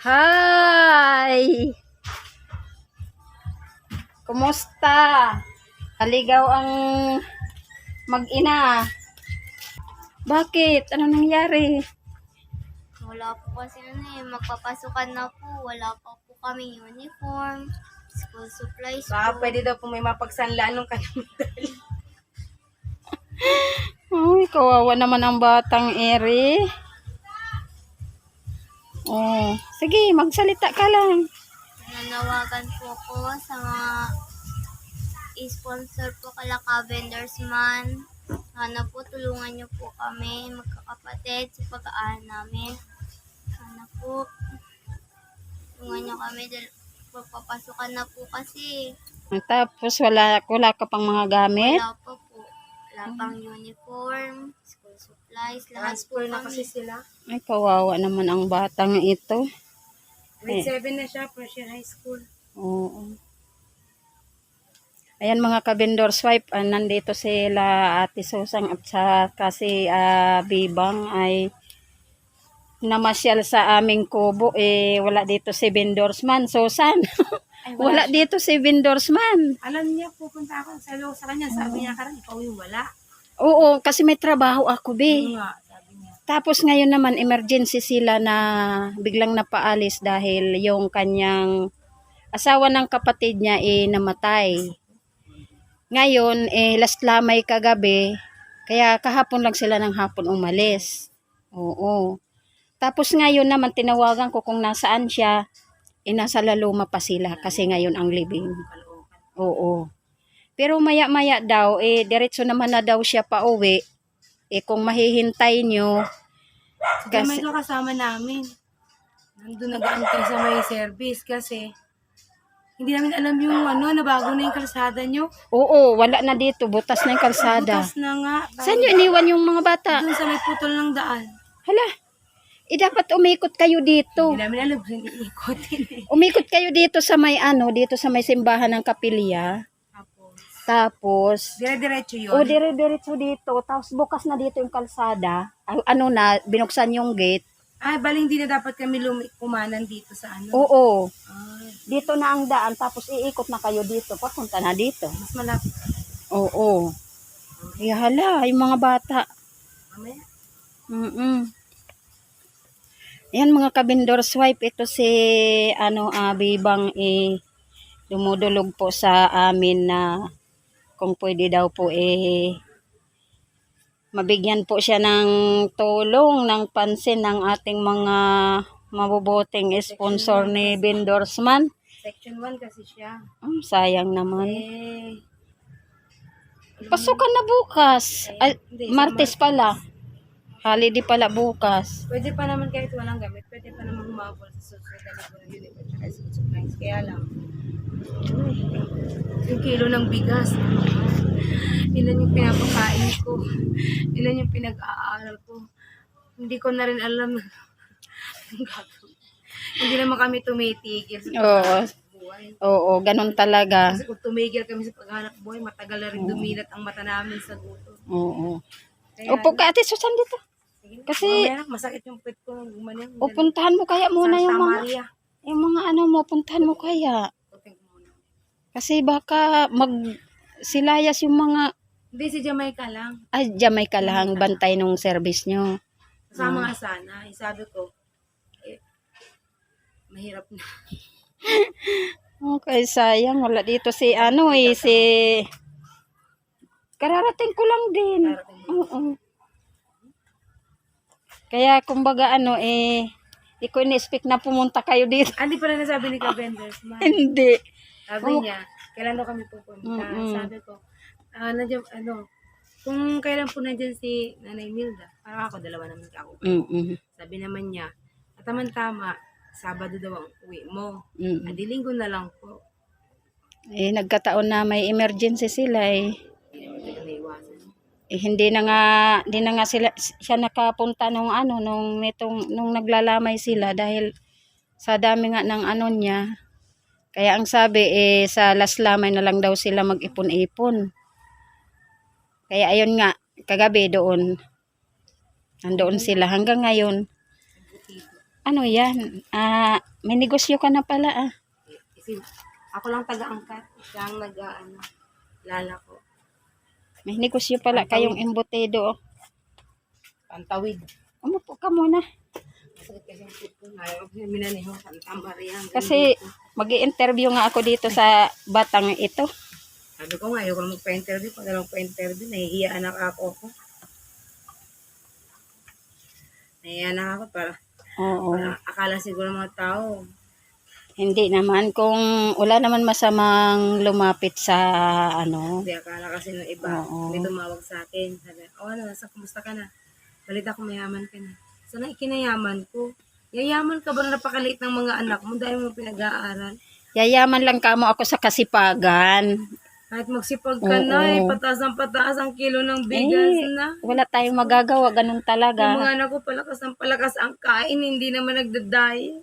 Hi! Kumusta? Aligaw ang mag-ina. Bakit? Ano nangyari? Wala po kasi ano eh, magpapasukan na po. Wala pa po kami uniform, school supplies Baka po. pwede daw po may mapagsanlaan ng kanyang medalya. Ay, kawawa naman ang batang ere. Oh, sige, magsalita ka lang. Nanawagan po ko sa mga sponsor po kala ka vendors man. Sana po tulungan niyo po kami magkakapatid sa pag-aaral namin. Sana po tulungan niyo kami dahil magpapasukan na po kasi. Tapos wala, wala ka pang mga gamit? Wala pa po. Wala pang uniform, supplies, lahat po Transfer na kami. kasi sila. Ay, kawawa naman ang batang ito. Grade 7 na siya, first year high school. Oo. Ayan mga kabindor swipe, ah, nandito sila Ate Susang at sa kasi ah, Bibang ay namasyal sa aming kubo eh wala dito si Vendorsman. Susan, Ay, wala dito si Vendorsman. Alam niya, pupunta ako sa lo sa kanya. Sabi niya karan, ikaw yung wala. Oo, kasi may trabaho ako, be. Nga, sabi niya. Tapos ngayon naman emergency sila na biglang napaalis dahil yung kanyang asawa ng kapatid niya eh namatay. Ngayon eh last lamay kagabi kaya kahapon lang sila ng hapon umalis. Oo. Tapos ngayon naman tinawagan ko kung nasaan siya. Eh nasa laluma pa sila kasi ngayon ang libing. Kalookan. Oo. Pero maya-maya daw, eh, diretso naman na daw siya pa uwi. Eh, kung mahihintay nyo, Si Jamay ko kasama namin. Nandun nag-aantay sa may service kasi hindi namin alam yung ano, nabago na yung kalsada nyo. oo, wala na dito, butas na yung kalsada. Butas na nga. Saan nyo iniwan yung mga bata? Doon sa may putol ng daan. Hala, eh, dapat umikot kayo dito. Hindi namin alam kung eh. Umikot kayo dito sa may ano, dito sa may simbahan ng kapilya. Tapos, dire-diretso yun. o dire-diretso dito, tapos bukas na dito yung kalsada. Ah, Ano na, binuksan yung gate. Ay, baling hindi na dapat kami lumi- kumanan dito sa ano. Oo, Ay, dito na ang daan, tapos iikot na kayo dito, papunta na dito. mas malapit. Oo. Eh, hala, yung mga bata. Mamaya. Mm Yan mga kabindor swipe, ito si ano ah, Bibang eh, dumudulog po sa amin na kung pwede daw po eh mabigyan po siya ng tulong, ng pansin ng ating mga mabubuting sponsor ni Bendorsman. Section 1 kasi siya. Hmm, sayang naman. Eh, Pasukan na bukas. Ay, hindi, Martes pala. Holiday pala bukas. pwede pa naman kahit walang gamit, pwede pa naman humabol sa susunod na linggo ng uniform at school supplies. Kaya lang, ay, yung kilo ng bigas, ilan yung pinapakain ko, ilan yung pinag-aaral ko. Hindi ko na rin alam. Hindi naman kami tumitigil Oo. buhay. Oo, ganun talaga. Kasi kung tumigil kami sa paghanap buhay, matagal na rin dumilat ang mata namin sa gutom. Oo. Kaya, Upo ka, ate Susan dito. Kasi- mamaya masakit yung pit ko nung gumaling. O, puntahan mo kaya muna Santa yung mga, Maria. yung mga ano mo, puntahan mo kaya. Kasi baka mag, silayas yung mga, Hindi, si Jamaica lang. ay, jamay ka lang, bantay nung service nyo. Kasama nga sana. Eh, sabi ko, eh, mahirap na. Okay, sayang, wala dito si, ano eh, si, kararating ko lang din. Darating mo. Oo. Kaya, kumbaga, ano eh, di ko in-expect na pumunta kayo dito. Ah, di pala nasabi ni Ka-Vendors. Hindi. Sabi niya, kailan daw kami pupunta? Mm-mm. Sabi ko, ah, nandiyan, ano, kung kailan po nandiyan si Nanay Milda, parang ako, dalawa naman ako. Mm-mm. Sabi naman niya, tama Sabado daw ang uwi mo. Mm-mm. Adi linggo na lang po. Eh, nagkataon na may emergency sila eh. Eh hindi na nga hindi na nga sila siya nakapunta nung ano nung nitong nung naglalamay sila dahil sa dami nga ng ano niya kaya ang sabi eh sa last lamay na lang daw sila mag-ipon-ipon kaya ayun nga kagabi doon nandoon sila hanggang ngayon Ano yan? Ah, may negosyo ka na pala ah. Kasi ako lang taga-angkat. Siya ang nag, ano, lala ko. May negosyo pala kayong embutido. oh. Pantawid. Umupo ka muna. Kasi mag interview nga ako dito sa batang ito. Sabi ko nga, ayoko na magpa-interview. Pag alam pa-interview, nahihiya anak ako ko. Nahihiya na ako para, Oo. para akala siguro mga tao. Hindi naman. Kung wala naman masamang lumapit sa ano. Hindi akala kasi ng iba. Oo. May tumawag sa akin. Sabi, oh ano, nasa kumusta ka na? Balita ko mayaman ka na. Sana ikinayaman ko. Yayaman ka ba na napakaliit ng mga anak mo dahil mo pinag-aaral? Yayaman lang kamo ako sa kasipagan. Kahit magsipag ka Oo. na, eh, pataas ang pataas ang kilo ng bigas Eh, na. Wala tayong magagawa. Ganun Yung talaga. mga anak ko palakas ang palakas ang kain, hindi naman nagdaday.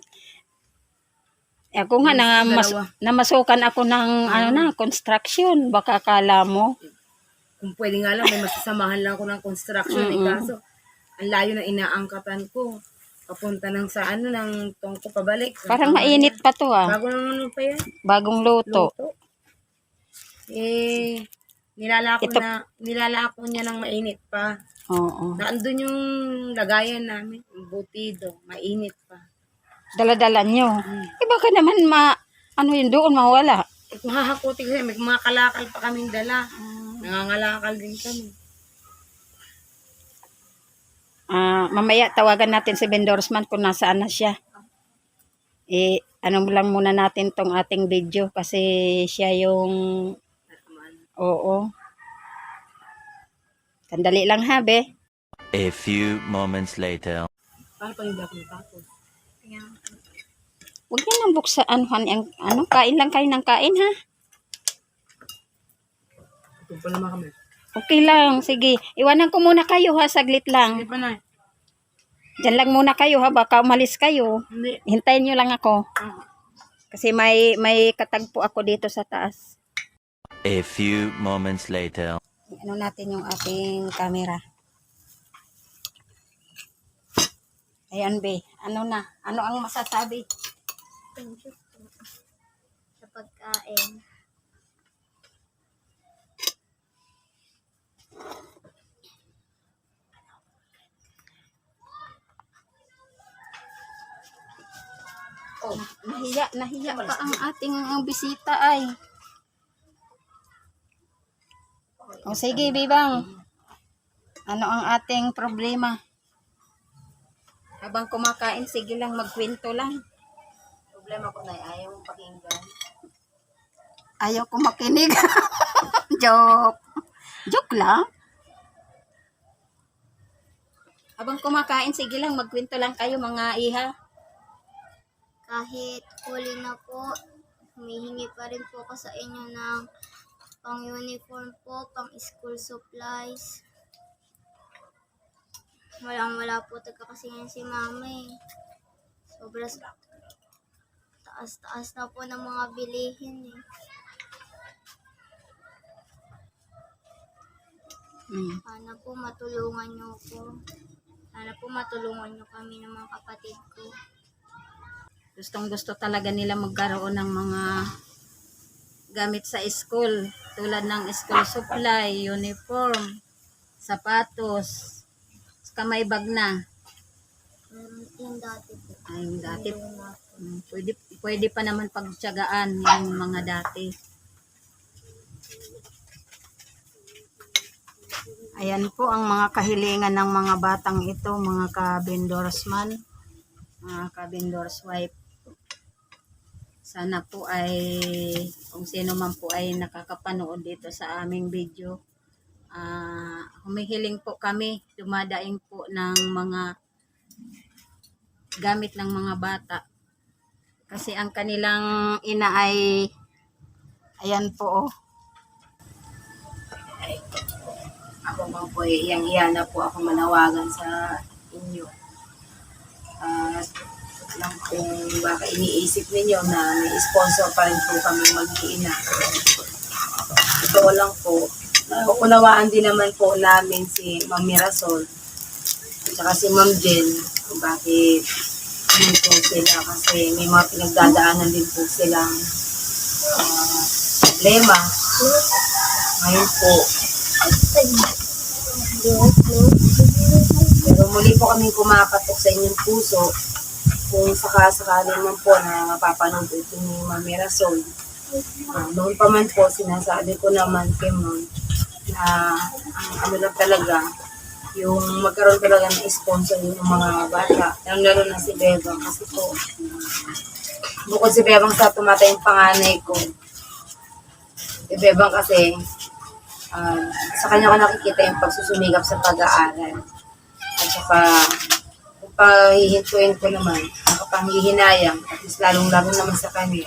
Ako nga, na, mas, namasukan ako ng ano na, construction. Baka akala mo. Kung pwede nga lang, may masasamahan lang ako ng construction. Eh, kaso, ang layo na inaangkatan ko. Papunta ng sa ano, ng tongko pabalik. Parang mainit pa to ah. Bago naman pa yan. Bagong luto. Luto. Eh, nilalako Ito- na, nilalako niya ng mainit pa. Oo. Naandun yung lagayan namin, butido, mainit pa. Dala-dala nyo. Eh baka naman ma, ano yun doon, mawala. Eh, kung hahakuti kasi, may mga kalakal pa kaming dala. Nangangalakal din kami. Ah, mamaya tawagan natin si Bendorsman kung nasaan na siya. Eh, ano lang muna natin tong ating video kasi siya yung, oo. Sandali lang ha, be. A few moments later. Paano pag hindi ako natapos? Kaya, Huwag niyo nang buksan, Han, ang, ano, kain lang kayo ng kain, ha? Ito pa naman kami. Okay lang, sige. Iwanan ko muna kayo, ha, saglit lang. Hindi pa na. Diyan lang muna kayo, ha, baka umalis kayo. Hindi. Hintayin nyo lang ako. Ah. Kasi may, may katagpo ako dito sa taas. A few moments later. Ano natin yung ating camera. Ayan, be. Ano na? Ano ang masasabi? You po sa pagkain. Oh, nahiya, nahiya pa ang ating ang bisita ay. O sige, Bibang. Ano ang ating problema? Habang kumakain, sige lang, magkwento lang. Problema ko na ayaw mong pakinggan. Ayaw ko makinig. Joke. Joke lang. Habang kumakain, sige lang, magkwento lang kayo mga iha. Kahit huli na po, humihingi pa rin po ako sa inyo ng pang uniform po, pang school supplies. Walang wala po taga kasi yan si mama eh. Sobra taas-taas na po ng mga bilihin eh. Mm. Sana po matulungan niyo ko. Sana po matulungan niyo kami ng mga kapatid ko. Gustong gusto talaga nila magkaroon ng mga gamit sa school. Tulad ng school supply, uniform, sapatos, saka may bag na. Meron yung dati po. Ay, yung dati, Meron na po. Pwede, pa naman pagtsagaan yung mga dati. Ayan po ang mga kahilingan ng mga batang ito, mga ka-bendorsman, mga ka-bendors wife. Sana po ay, kung sino man po ay nakakapanood dito sa aming video, ah humihiling po kami, dumadaing po ng mga gamit ng mga bata. Kasi ang kanilang ina ay, ayan po oh, Ako man po, eh, iyang-iya na po ako manawagan sa inyo. Ah, lang kung baka iniisip ninyo na may sponsor pa rin po kami mag-iina. Ito lang po. Kukunawaan din naman po namin si Ma'am Mirasol at saka si Ma'am Jen kung bakit din po sila kasi may mga pinagdadaanan din po silang ah, problema. Ngayon po, pero muli po kaming kumapatok sa inyong puso kung sakasakali man po na mapapanood ito ni Ma'am Mirasol. Ah, noon pa man po, sinasabi ko naman kay Ma'am na ang ano lang talaga, yung magkaroon talaga ng sponsor yung mga bata, lalo lalo na si Bebang. Kasi po, bukod si Bebang sa tumatay yung panganay ko, si Bebang kasi, ah, sa kanya ko nakikita yung pagsusumikap sa pag-aaral. At saka, kung pahihintuin ko naman, nakapanghihinayang, at least lalong-lalo naman sa kanya,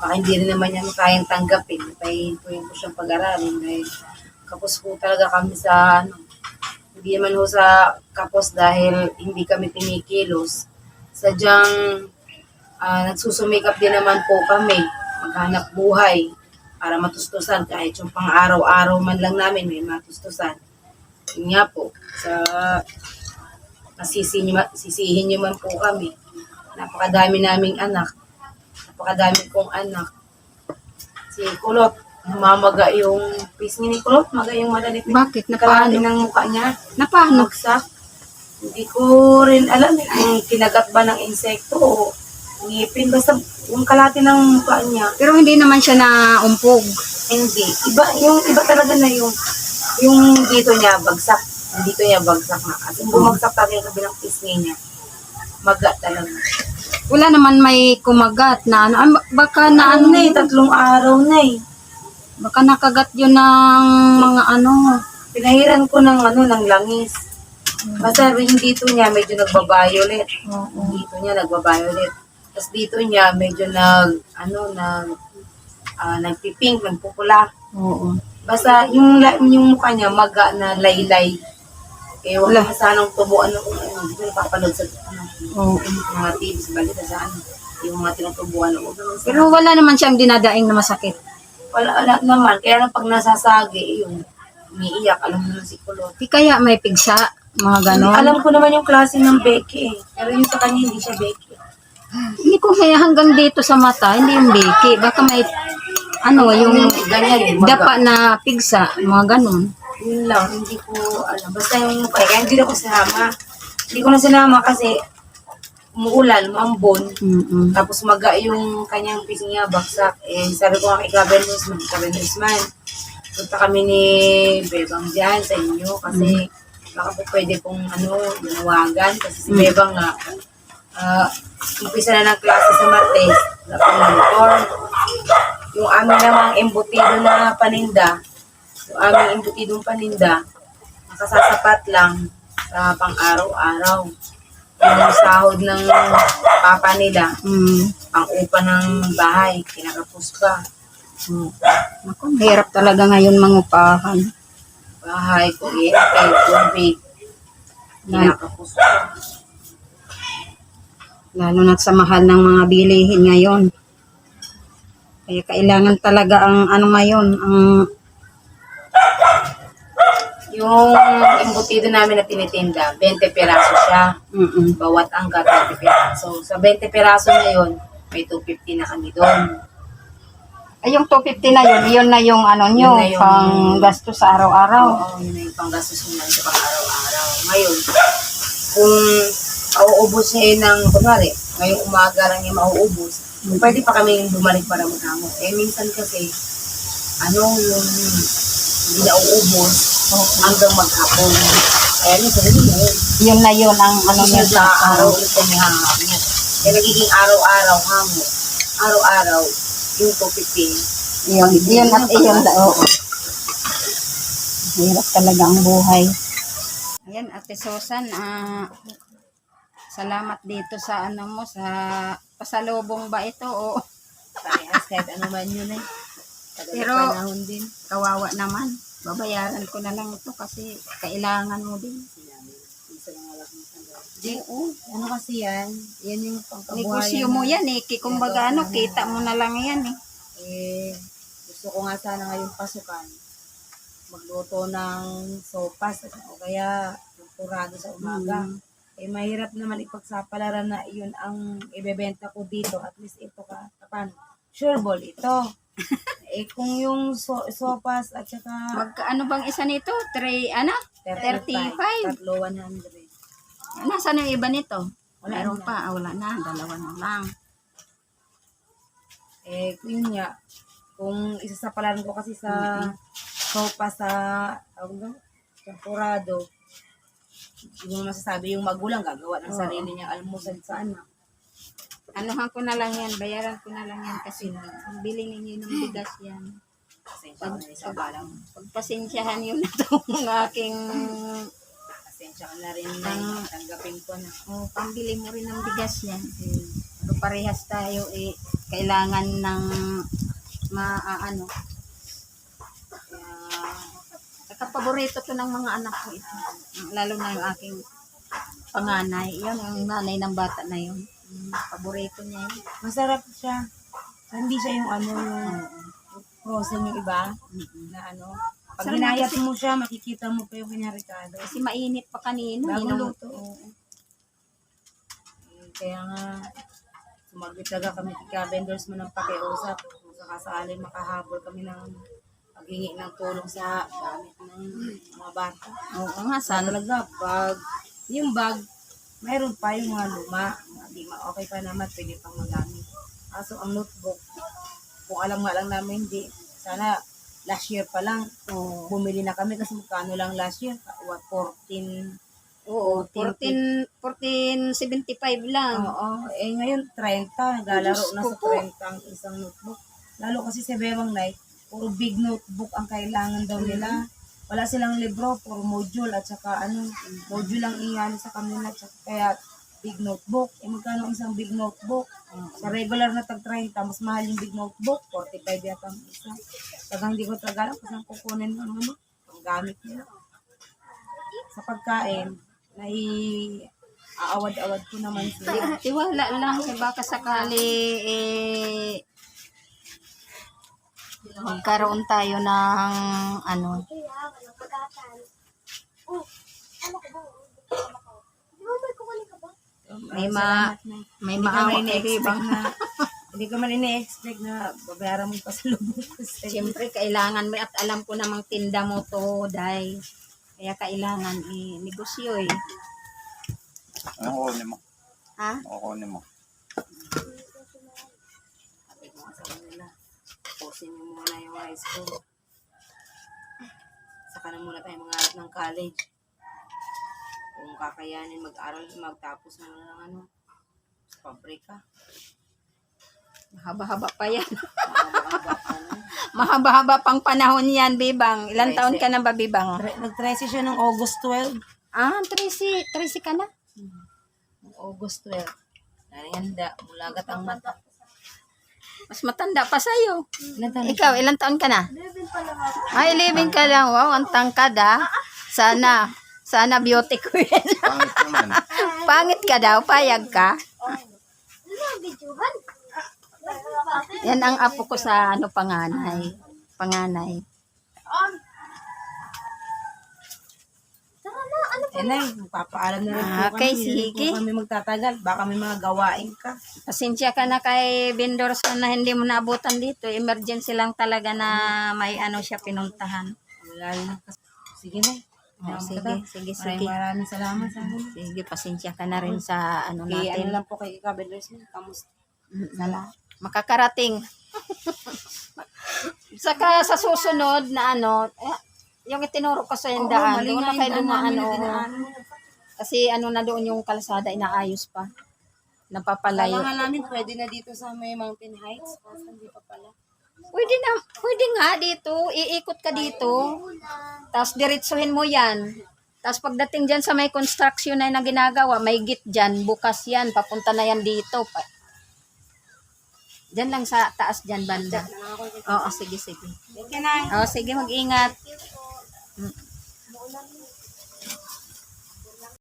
baka hindi rin naman niya kayang tanggapin, pahihintuin ko siyang pag-aralin, dahil kapos po talaga kami sa, ano, hindi naman ho sa kapos dahil hindi kami pinikilos. Sadyang ah, nagsusumikap din naman po kami, maghanap buhay para matustusan kahit yung pang araw-araw man lang namin may matustusan. Yun nga po, sa nasisihin, sisihin nyo man po kami. Napakadami naming anak. Napakadami kong anak. Si Kulot, mamaga yung pisngi ni Kulot, maga yung madalipit. Bakit? Kalahati Napaano? ng mukha niya. Napaano? Bagsak. Hindi ko rin alam eh kung kinagat ba ng insekto o ngipin. Basta yung kalahati ng mukha niya, Pero hindi naman siya na umpog. hindi. Iba, yung iba talaga na yung yung dito niya bagsak. Dito niya bagsak na. At yung bumagsak talaga yung kabilang pisngi niya. Maga talaga. Wala naman may kumagat na ano. Ah, baka na Ano ano na eh, tatlong araw na eh. Baka nakagat yun ng mga ano. Pinahiran ko ng ano, ng langis. Basta yung dito niya medyo nagba-violet. Dito niya nagba-violet. Tapos dito niya medyo nag, ano, nag, ah, nagpipink, nagpupula. Oo. Basta yung, la- yung mukha niya maga na laylay. Eh, wala ka sanang tubuan ng kung ano, hindi ko napapanood sa ano, Oo. mga TV sa balita sa ano, yung mga tinutubuan ng ulo. Pero wala naman siyang dinadaing na masakit. Wala, wala naman. Kaya lang pag nasasagi, yun, umiiyak. Alam mo naman si Kulot. Di kaya may pigsa, mga ganon. Alam ko naman yung klase ng Becky eh. Pero yung sa kanya, hindi siya Becky. Hindi ko kaya hanggang dito sa mata, hindi yung biki. Baka may, ano, yung ganyan, dapa na pigsa, mga ganon. Yun lang, hindi ko alam. Basta yung kaya hindi ako sinama. Hindi ko na sinama kasi umuulan, mambon. Mm-mm. Tapos maga yung kanyang pising niya, baksak. Eh, sabi ko nga kay Gaben Nusman, Gaben Nusman, punta kami ni Bebang dyan sa inyo kasi baka po pwede pong ano, ginawagan kasi si. Bebang nga, ah, umpisa na ng klase sa Martes, pang uniform. Yung amin namang embutido na paninda, yung aming embutidong paninda, nakasasapat lang sa pang araw-araw. Yung sahod ng papa nila, Mm. ang upa ng bahay, kinakapos pa. Mm. Ako, hirap talaga ngayon mangupahan. Bahay, kuryente, tubig, kinakapos pa. Lalo na sa mahal ng mga bilihin ngayon. Kaya kailangan talaga ang ano ngayon, ang Yung embutido namin na tinitinda, 20 peraso siya. mm Bawat angkat, 20 peraso. Sa 20 peraso na yun, may 250 na kami doon. Ay, yung 250 na yun, yun na yung ano nyo, Yun na yung- pang gasto sa araw-araw. Oo, yun na yung panggastos mo lang sa pang-araw-araw. Ngayon, kung mauubos niya yun ng, kunwari, ngayong umaga lang niya mauubos, pwede pa kami bumalik para magkamo. Eh, minsan kasi, ano, yung hindi na uubos hanggang maghapon. Kaya minsan, hindi na yun. Na yun ang ano niya niya sa araw ulit kami hangamit. Kaya nagiging araw-araw hamo. Araw-araw, yung 250. Yun, yun at yun, oo. Hirap talaga ang buhay. Ayan, Ate Susan, ah, salamat dito sa ano mo, sa pasalubong ba ito o Parehas kahit ano man yun eh. Pero, panahon din. kawawa naman. Babayaran ko na lang ito kasi kailangan mo din. Di, oh, ano kasi yan? Yan yung pangkabuhayan. Negosyo mo na- yan eh. Kumbaga ano, kita mo na lang yan eh. Eh, gusto ko nga sana ngayong pasukan magluto ng sopas o kaya ng purado sa umaga. Mm. Eh, mahirap naman ipagsapalaran na yun ang ibebenta ko dito. At least ito ka. Paano? Sure ball, ito. Eh, kung yung so sopas at saka Magkaano bang isa nito? 3, ano? 35. Tatlo 100. Nasaan yung iba nito? Wala Meron na. pa. Ah, wala na. Dalawa na lang. Eh, yun nga. Kung isasapalaran ko kasi sa sopa sa tawag doon, temporado, hindi mo masasabi yung magulang gagawa ng Oo. sarili niyang almusal sa anak. Anuhan ko na lang yan. Bayaran ko na lang yan kasi bili ninyo ng bigas yan. Isa balang. Pagpasensyahan yun na itong aking Pasensya ka na rin na Ang- tanggapin ko na. oh, pambili mo rin ng bigas yan. Eh, pero parehas tayo eh, kailangan ng maaano. Kaya, saka paborito to ng mga anak ko ito. Lalo na yung aking panganay. Yan, yung nanay ng bata na yun. Mm, Paborito niya yun. Masarap siya. Hindi siya yung ano, yung frozen yung iba na ano. Pag Sarap ginayat kasi- mo siya, makikita mo pa yung kanya Ricardo. Kasi mainit pa kanino. Bagong Inom- luto. oo. Eh, Kaya nga, sumaglit talaga kami kay vendors mo ng pakiusap. Kung sakasali makahabol kami ng paghingi ng tulong sa gamit ng mga bata. Oo nga, Sana talaga, pag yung bag, mayroon pa yung mga luma. Mga di ma okay pa naman, pwede pang magamit. Kaso ang notebook, kung alam nga lang namin, hindi. Sana last year pa lang, Oo. bumili na kami kasi magkano lang last year? What, 14? Oo, 14, 1475 lang. Oo. Eh ngayon, 30. Naglalaro na sa po. 30 ang isang notebook. Lalo kasi sa Bewang Night, puro big notebook ang kailangan daw nila. Wala silang libro, puro module at saka ano, module lang ingano sa kanila. At saka kaya big notebook. Eh magkano ang isang big notebook? Sa regular na tag 30, mas mahal yung big notebook. 45 yata ang isa. Tagang hindi ko talaga alam kung saan kukunin ang ano, ang gamit nila. Sa pagkain, nai aawad-awad ko naman sila. Tiwala lang, eh, baka sakali eh, magkaroon tayo ng ano, may ma may Hindi ka maawa man kay ini-expect Bibang. na, hindi ko man ini-expect na babayaran mo pa sa ko sa'yo. Siyempre, kailangan mo at alam ko namang tinda mo to, dahil kaya kailangan i-negosyo eh. Ano kukunin mo? Ha? Ano kukunin mo? Sabi ko nga sa kanila, pusin niyo muna yung high school. Saka na muna tayo mga ng college. Kung kakayanin mag-aral, magtapos muna ng ano, sa pabrika. Mahaba-haba pa yan. Mahaba-haba pa na. Mahaba-haba pang panahon yan, Bibang. Ilan taon ka na ba, Bibang? Tre- Nag-13 siya ng August 12. Ah, 13, 13 ka na? August 12. Nangyanda, mulagat ang mata. Mas matanda pa sa'yo. Ikaw, ilang taon ka na? Ay, 11 ka lang. Wow, ang tangkad ah. Sana, sana beauty queen. Pangit naman. Pangit ka daw, payag ka. Yan ang apo ko sa ano panganay. Panganay. Eh, Nay, magpapaalam na rin po Ah, Okay, kami. Hindi sige. po kami magtatagal. Baka may mga gawain ka. Pasensya ka na kay vendors na hindi mo naabutan dito. Emergency lang talaga na may ano siya pinuntahan. Wala na. Sige na. Oh, sige, sige, Maraming sige. maraming salamat sa amin. Sige, pasensya ka na rin sa ano Okay, ano natin. lang po kay Kabelers mo. Kamusta? Sala. Makakarating. Saka sa susunod na ano, eh, yung itinuro ko sa yung daan, mali doon nga na kayo yung daan dumaan. namin na oo. dinaanan mo. Kasi ano na doon yung kalsada, inaayos pa. Kala Napapalayo. nga namin pwede na dito sa may Mountain Heights. Kaso hindi pa pala. Pwede na, pwede nga dito. Iikot ka dito. Tapos diretsuhin mo yan. Tapos pagdating dyan sa may construction na, na ginagawa, may gate dyan, bukas yan, papunta na yan dito. Pa. Dyan lang sa taas dyan, banda. Oo, sige, sige. You, Nay. Oo, sige, mag-ingat. Mm.